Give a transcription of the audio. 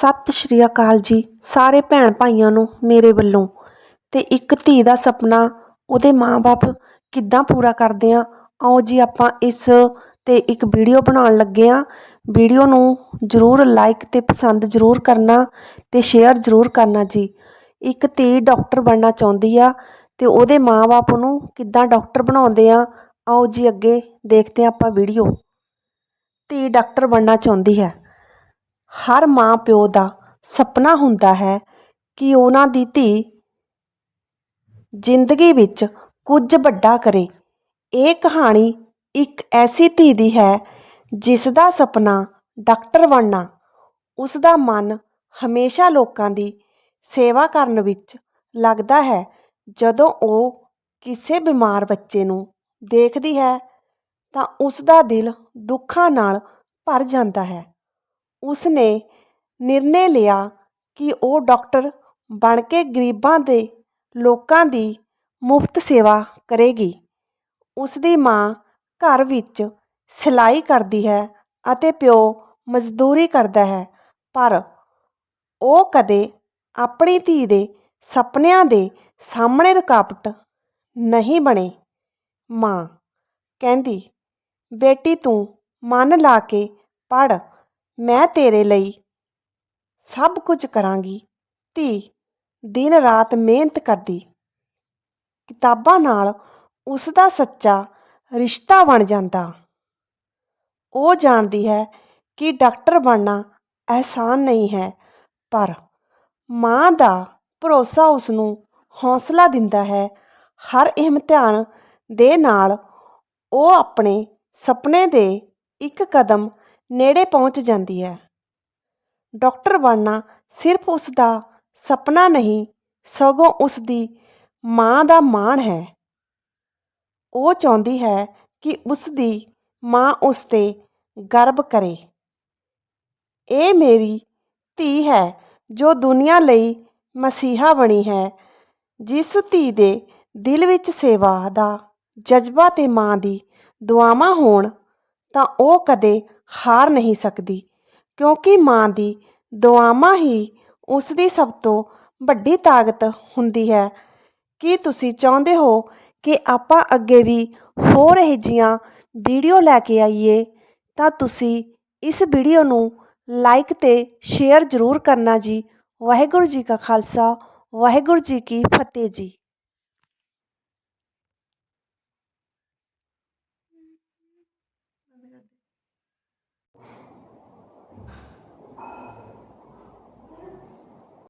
ਸਤਿ ਸ਼੍ਰੀ ਅਕਾਲ ਜੀ ਸਾਰੇ ਭੈਣ ਭਾਈਆਂ ਨੂੰ ਮੇਰੇ ਵੱਲੋਂ। ਤੇ ਇੱਕ ਧੀ ਦਾ ਸੁਪਨਾ, ਉਹਦੇ ਮਾਪੇ ਕਿੱਦਾਂ ਪੂਰਾ ਕਰਦੇ ਆ? ਆਓ ਜੀ ਆਪਾਂ ਇਸ ਤੇ ਇੱਕ ਵੀਡੀਓ ਬਣਾਉਣ ਲੱਗੇ ਆ। ਵੀਡੀਓ ਨੂੰ ਜਰੂਰ ਲਾਈਕ ਤੇ ਪਸੰਦ ਜਰੂਰ ਕਰਨਾ ਤੇ ਸ਼ੇਅਰ ਜਰੂਰ ਕਰਨਾ ਜੀ। ਇੱਕ ਧੀ ਡਾਕਟਰ ਬਣਨਾ ਚਾਹੁੰਦੀ ਆ ਤੇ ਉਹਦੇ ਮਾਪੇ ਨੂੰ ਕਿੱਦਾਂ ਡਾਕਟਰ ਬਣਾਉਂਦੇ ਆ? ਆਓ ਜੀ ਅੱਗੇ ਦੇਖਦੇ ਆ ਆਪਾਂ ਵੀਡੀਓ। ਧੀ ਡਾਕਟਰ ਬਣਨਾ ਚਾਹੁੰਦੀ ਹੈ। ਹਰ ਮਾਂ ਪਿਓ ਦਾ ਸੁਪਨਾ ਹੁੰਦਾ ਹੈ ਕਿ ਉਹਨਾਂ ਦੀ ਧੀ ਜ਼ਿੰਦਗੀ ਵਿੱਚ ਕੁਝ ਵੱਡਾ ਕਰੇ। ਇਹ ਕਹਾਣੀ ਇੱਕ ਐਸੀ ਧੀ ਦੀ ਹੈ ਜਿਸ ਦਾ ਸੁਪਨਾ ਡਾਕਟਰ ਬਣਨਾ, ਉਸ ਦਾ ਮਨ ਹਮੇਸ਼ਾ ਲੋਕਾਂ ਦੀ ਸੇਵਾ ਕਰਨ ਵਿੱਚ ਲੱਗਦਾ ਹੈ ਜਦੋਂ ਉਹ ਕਿਸੇ ਬਿਮਾਰ ਬੱਚੇ ਨੂੰ ਦੇਖਦੀ ਹੈ ਤਾਂ ਉਸ ਦਾ ਦਿਲ ਦੁੱਖਾਂ ਨਾਲ ਭਰ ਜਾਂਦਾ ਹੈ। ਉਸ ਨੇ ਨਿਰਣੇ ਲਿਆ ਕਿ ਉਹ ਡਾਕਟਰ ਬਣ ਕੇ ਗਰੀਬਾਂ ਦੇ ਲੋਕਾਂ ਦੀ ਮੁਫਤ ਸੇਵਾ ਕਰੇਗੀ। ਉਸ ਦੀ ਮਾਂ ਘਰ ਵਿੱਚ ਸਿਲਾਈ ਕਰਦੀ ਹੈ ਅਤੇ ਪਿਓ ਮਜ਼ਦੂਰੀ ਕਰਦਾ ਹੈ, ਪਰ ਉਹ ਕਦੇ ਆਪਣੀ ਧੀ ਦੇ ਸੁਪਨਿਆਂ ਦੇ ਸਾਹਮਣੇ ਰੁਕਾਵਟ ਨਹੀਂ ਬਣੇ। ਮਾਂ ਕਹਿੰਦੀ, ਬੇਟੀ, ਤੂੰ ਮਨ ਲਾ ਕੇ ਪੜ੍ਹ। ਮੈਂ ਤੇਰੇ ਲਈ ਸਭ ਕੁਝ ਕਰਾਂਗੀ। ਧੀ, ਦਿਨ ਰਾਤ ਮਿਹਨਤ ਕਰਦੀ। ਕਿਤਾਬਾਂ ਨਾਲ ਉਸ ਦਾ ਸੱਚਾ ਰਿਸ਼ਤਾ ਬਣ ਜਾਂਦਾ। ਉਹ ਜਾਣਦੀ ਹੈ ਕਿ ਡਾਕਟਰ ਬਣਨਾ ਆਸਾਨ ਨਹੀਂ ਹੈ, ਪਰ ਮਾਂ ਦਾ ਭਰੋਸਾ ਉਸ ਨੂੰ ਹੌਸਲਾ ਦਿੰਦਾ ਹੈ। ਹਰ ਇਮਤਿਹਾਨ ਦੇ ਨਾਲ ਉਹ ਆਪਣੇ ਸੁਪਨੇ ਦੇ ਇੱਕ ਕਦਮ ਨੇੜੇ ਪਹੁੰਚ ਜਾਂਦੀ ਹੈ। ਡਾਕਟਰ ਬਣਨਾ ਸਿਰਫ ਉਸ ਦਾ ਸੁਪਨਾ ਨਹੀਂ, ਸਗੋਂ ਉਸ ਦੀ ਮਾਂ ਦਾ ਮਾਣ ਹੈ। ਉਹ ਚਾਹੁੰਦੀ ਹੈ ਕਿ ਉਸ ਦੀ ਮਾਂ ਉਸ ਤੇ ਗਰਵ ਕਰੇ। ਇਹ ਮੇਰੀ ਧੀ ਹੈ ਜੋ ਦੁਨੀਆ ਲਈ ਮਸੀਹਾ ਬਣੀ ਹੈ, ਜਿਸ ਧੀ ਦੇ ਦਿਲ ਵਿੱਚ ਸੇਵਾ ਦਾ ਜਜ਼ਬਾ ਤੇ ਮਾਂ ਦੀ ਦੁਆਵਾਂ ਹੋਣ ਤਾਂ ਉਹ ਕਦੇ ਹਾਰ ਨਹੀਂ ਸਕਦੀ, ਕਿਉਂਕਿ ਮਾਂ ਦੀ ਦੁਆਵਾਂ ਹੀ ਉਸ ਦੀ ਸਭ ਤੋਂ ਵੱਡੀ ਤਾਕਤ ਹੁੰਦੀ ਹੈ। ਕੀ ਤੁਸੀਂ ਚਾਹੁੰਦੇ ਹੋ ਕਿ ਆਪਾਂ ਅੱਗੇ ਵੀ ਹੋਰ ਇਹ ਜੀਆਂ ਵੀਡੀਓ ਲੈ ਕੇ ਆਈਏ? ਤਾਂ ਤੁਸੀਂ ਇਸ ਵੀਡੀਓ ਨੂੰ ਲਾਈਕ ਤੇ ਸ਼ੇਅਰ ਜ਼ਰੂਰ ਕਰਨਾ ਜੀ। ਵਾਹਿਗੁਰੂ ਜੀ ਕਾ ਖਾਲਸਾ, ਵਾਹਿਗੁਰੂ ਜੀ ਕੀ ਫਤਿਹ ਜੀ।